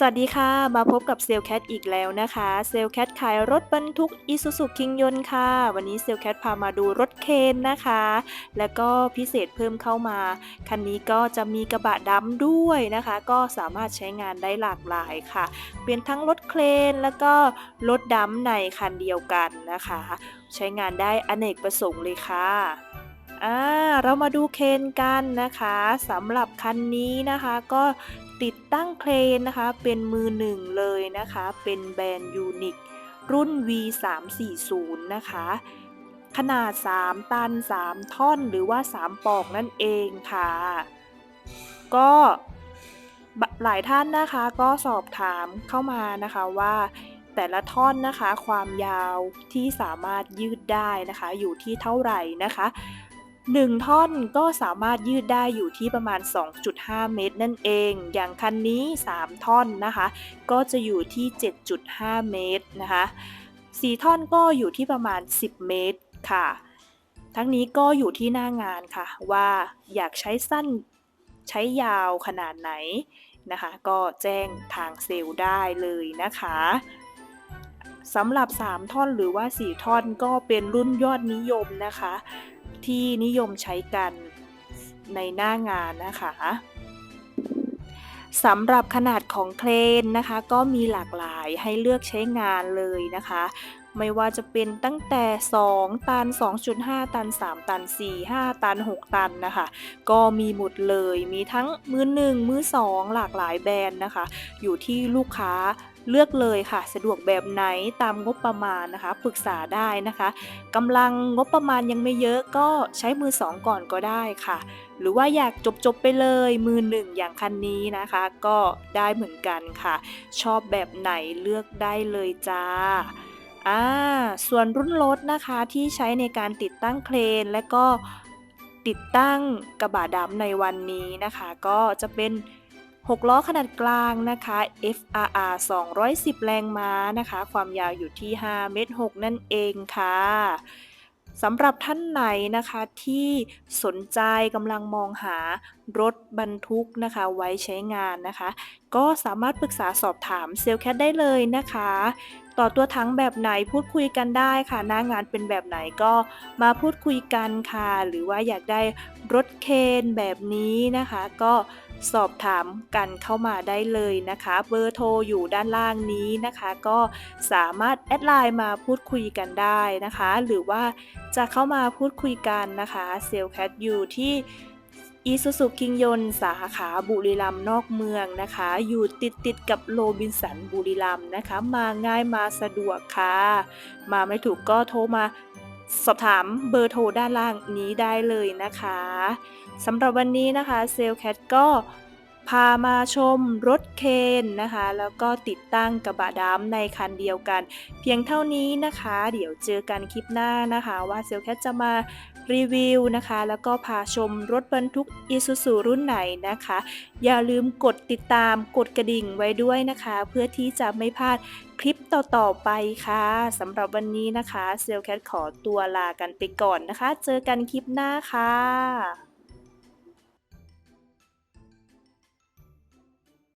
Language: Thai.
สวัสดีค่ะ มาพบกับเซลแคทอีกแล้วนะคะเซลแคทขายรถบรรทุกอิซูซุคิงยนค่ะ วันนี้เซลแคทพามาดูรถเคนนะคะ แล้วก็พิเศษเพิ่มเข้ามา คันนี้ก็จะมีกระบะดำด้วยนะคะ ก็สามารถใช้งานได้หลากหลายค่ะ เป็นทั้งรถเครนแล้วก็รถดำในคันเดียวกันนะคะ ใช้งานได้อเนกประสงค์เลยค่ะ อ่าเรามาดูเคนกันนะคะสำหรับคันนี้นะคะก็ติดตั้งเครนนะคะ เป็นมือหนึ่งเลยนะคะ เป็นแบรนด์ยูนิครุ่น V340 นะคะ ขนาด 3 ตัน 3 ท่อนหรือว่า 3 ปอกนั่นเองค่ะ ก็หลายท่านนะคะก็สอบถามเข้ามานะคะว่าแต่ละท่อนนะคะ ความยาวที่สามารถยืดได้นะคะ อยู่ที่เท่าไหร่นะคะ 1 ท่อนก็สามารถยืดได้อยู่ที่ประมาณ 2.5 เมตรนั่นเอง อย่างคันนี้ 3 ท่อนนะคะ ก็จะอยู่ที่ 7.5 เมตรนะคะ4ท่อนก็อยู่ที่ประมาณ 10 เมตรค่ะ ทั้งนี้ก็อยู่ที่หน้างานค่ะ ว่าอยากใช้สั้นใช้ยาวขนาดไหนนะคะ ก็แจ้งทางเซลล์ได้เลยนะคะสำหรับ 3 ท่อนหรือว่า 4 ท่อนก็เป็นรุ่นยอดนิยมนะคะ ที่นิยมใช้กันในหน้างานนะคะสำหรับขนาดของเครนนะคะ ก็มีหลากหลายให้เลือกใช้งานเลยนะคะ ไม่ว่าจะเป็นตั้งแต่ 2 ตัน 2.5 ตัน 3 ตัน 4 5 ตัน 6 ตันนะคะ ก็มีหมดเลยมีทั้งมือหนึ่งมือสองหลากหลายแบรนด์นะคะ อยู่ที่ลูกค้าเลือกเลยค่ะ สะดวกแบบไหนตามงบประมาณนะคะปรึกษาได้นะคะกำลังงบประมาณยังไม่เยอะก็ใช้มือสองก่อนก็ได้ค่ะ หรือว่าอยากจบๆไปเลยมือหนึ่งอย่างคันนี้นะคะ ก็ได้เหมือนกันค่ะ ชอบแบบไหนเลือกได้เลยจ้า อ่าส่วนรุ่นรถนะคะที่ใช้ในการติดตั้งเครน และก็ติดตั้งกระบะดำในวันนี้นะคะ ก็จะเป็น 6 ล้อขนาดกลางนะคะ FRR 210 แรงม้านะคะ ความยาวอยู่ที่5เมตร6นั่นเองค่ะสำหรับท่านไหนนะคะที่สนใจกำลังมองหารถบรรทุกนะคะไว้ใช้งานนะคะ ก็สามารถปรึกษาสอบถามเซลแคทได้เลยนะคะ ต่อตัวทั้งแบบไหนพูดคุยกันได้ค่ะหน้างานเป็นแบบไหนก็มาพูดคุยกันค่ะ หรือว่าอยากได้รถเคนแบบนี้นะคะ ก็สอบถามกันเข้ามาได้เลยนะคะ เบอร์โทรอยู่ด้านล่างนี้นะคะ ก็สามารถแอดไลน์มาพูดคุยกันได้นะคะ หรือว่าจะเข้ามาพูดคุยกันนะคะเซลแคทอยู่ที่ อีซูซูคิงยนสาขาบุรีรัมย์นอกเมืองนะคะ อยู่ติดติดกับโรบินสันบุรีรัมย์นะคะ มาง่ายมาสะดวกค่ะ มาไม่ถูกก็โทรมาสอบถามเบอร์โทรด้านล่างนี้ได้เลยนะคะสำหรับวันนี้นะคะเซลแคทก็พามาชมรถเคนนะคะ แล้วก็ติดตั้งกระบะดำในคันเดียวกัน เพียงเท่านี้นะคะ เดี๋ยวเจอกันคลิปหน้านะคะ ว่าเซลแคทจะมา รีวิวนะคะ แล้วก็พาชมรถบรรทุกอีซูซูรุ่นไหนนะคะ อย่าลืมกดติดตามกดกระดิ่งไว้ด้วยนะคะ เพื่อที่จะไม่พลาดคลิปต่อๆไปค่ะสำหรับวันนี้นะคะเซลแคทขอตัวลากันไปก่อนนะคะ เจอกันคลิปหน้าค่ะ